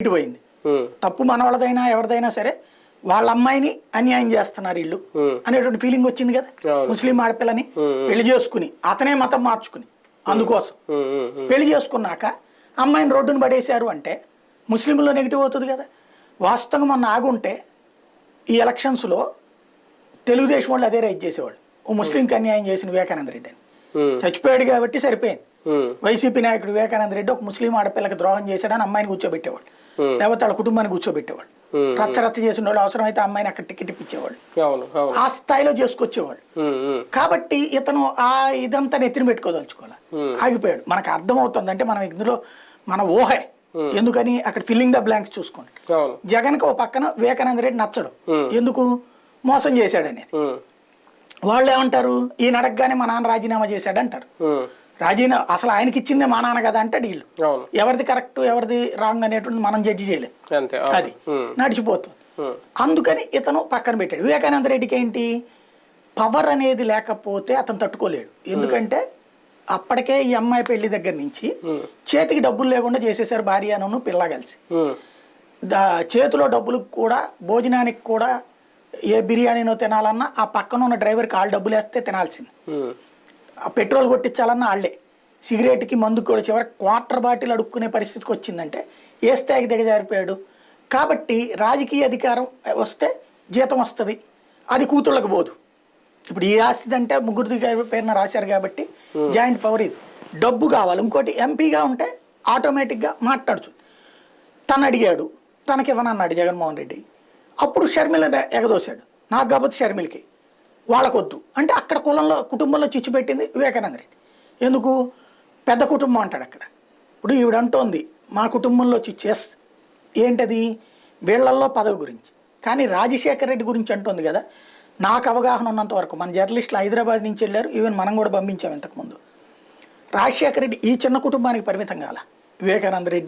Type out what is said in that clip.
ఇటు పోయింది తప్పు మనవాళ్ళదైనా ఎవరిదైనా సరే వాళ్ళ అమ్మాయిని అన్యాయం చేస్తున్నారు వీళ్ళు అనేటువంటి ఫీలింగ్ వచ్చింది కదా. ముస్లిం ఆడపిల్లని పెళ్ళి చేసుకుని అతనే మతం మార్చుకుని అందుకోసం పెళ్ళి చేసుకున్నాక అమ్మాయిని రోడ్డును పడేశారు అంటే ముస్లింలో నెగిటివ్ అవుతుంది కదా? వాస్తవంగా మొన్న ఆగుంటే ఈ ఎలక్షన్స్లో తెలుగుదేశం వాళ్ళు అదే రైట్ చేసేవాళ్ళు. ఓ ముస్లింకి అన్యాయం చేసిన వివేకానంద రెడ్డి అని. చచ్చిపోయాడు కాబట్టి సరిపోయింది. వైసీపీ నాయకుడు వివేకానంద రెడ్డి ఒక ముస్లిం ఆడపిల్లకి ద్రోహం చేశాడని అమ్మాయిని కూర్చోబెట్టేవాడు Hmm. లేకపోతే వాళ్ళ కుటుంబాన్ని కూర్చోబెట్టేవాడు. రచ్చ రచ్చ చేసిన వాళ్ళు అవసరమైతే ఆ అమ్మాయిని అక్కడ టికెట్ ఇప్పించేవాడు ఆ స్థాయిలో ఉమ్, కాబట్టి ఇతను ఆ ఇదంతా నెత్తిన పెట్టుకోదలుచుకోవాలి. ఆగిపోయాడు. మనకు అర్థమవుతుంది అంటే మనం ఇందులో మన ఊహే. ఎందుకని అక్కడ ఫిల్లింగ్ ద బ్లాంక్స్ చూసుకోండి. జగన్కి ఓ పక్కన వివేకానంద రెడ్డి నచ్చడు. ఎందుకు? మోసం చేశాడనేది. వాళ్ళు ఏమంటారు ఈయన అడగగానే మా నాన్న రాజీనామా చేశాడు రాజీనామా అసలు ఆయనకి ఇచ్చిందే మా నాన్న కదా అంటే అవును. ఎవరిది కరెక్ట్ ఎవరిది రాంగ్ అనేటువంటి మనం జడ్జి చేయలేం. అంతే అవును. అది. నడిచిపోతుంది. అందుకని ఇతను పక్కన పెట్టాడు. వివేకానంద రెడ్డికి ఏంటి? పవర్ అనేది లేకపోతే అతను తట్టుకోలేడు. ఎందుకంటే అప్పటికే ఈ అమ్మాయి పెళ్ళి దగ్గర నుంచి చేతికి డబ్బులు లేకుండా చేసేసారు భార్యను పిల్ల కలిసి. చేతిలో డబ్బులకు కూడా భోజనానికి కూడా ఏ బిర్యానీనో తినాలన్నా ఆ పక్కన ఉన్న డ్రైవర్కి వాళ్ళు డబ్బులు వేస్తే తినాల్సింది. పెట్రోల్ కొట్టించాలన్నా వాళ్ళే సిగరెట్కి మందు కూడా చివరికి క్వార్టర్ బాటిల్ అడుక్కునే పరిస్థితికి వచ్చిందంటే ఏ స్థాయికి దిగజారిపోయాడు? కాబట్టి రాజకీయ అధికారం వస్తే జీతం వస్తుంది. అది కూతుళ్ళకి పోదు. ఇప్పుడు ఈ ఆస్తి అంటే ముగ్గురు పేరున రాశారు కాబట్టి జాయింట్ పవర్ ఇది. డబ్బు కావాలి. ఇంకోటి ఎంపీగా ఉంటే ఆటోమేటిక్గా మాట్లాడచ్చు తను అడిగాడు. తనకి ఇవ్వనన్నాడు జగన్మోహన్ రెడ్డి. అప్పుడు షర్మిల ఎగదోశాడు. నాకు కాబట్టి షర్మిలకి. వాళ్ళకొద్దు. అంటే అక్కడ కులంలో కుటుంబంలో చిచ్చు పెట్టింది వివేకానంద రెడ్డి ఎందుకు? పెద్ద కుటుంబం అంటాడు అక్కడ. ఇప్పుడు ఈవిడ అంటోంది మా కుటుంబంలో చిచ్చు. ఏంటది? వీళ్ళల్లో పదవి గురించి. కానీ రాజశేఖర రెడ్డి గురించి అంటోంది కదా. నాకు అవగాహన ఉన్నంత వరకు మన జర్నలిస్టులు హైదరాబాద్ నుంచి వెళ్ళారు ఈవెన్ మనం కూడా పంపించాం ఇంతకుముందు రాజశేఖర రెడ్డి ఈ చిన్న కుటుంబానికి పరిమితం కాల. వివేకానంద రెడ్డి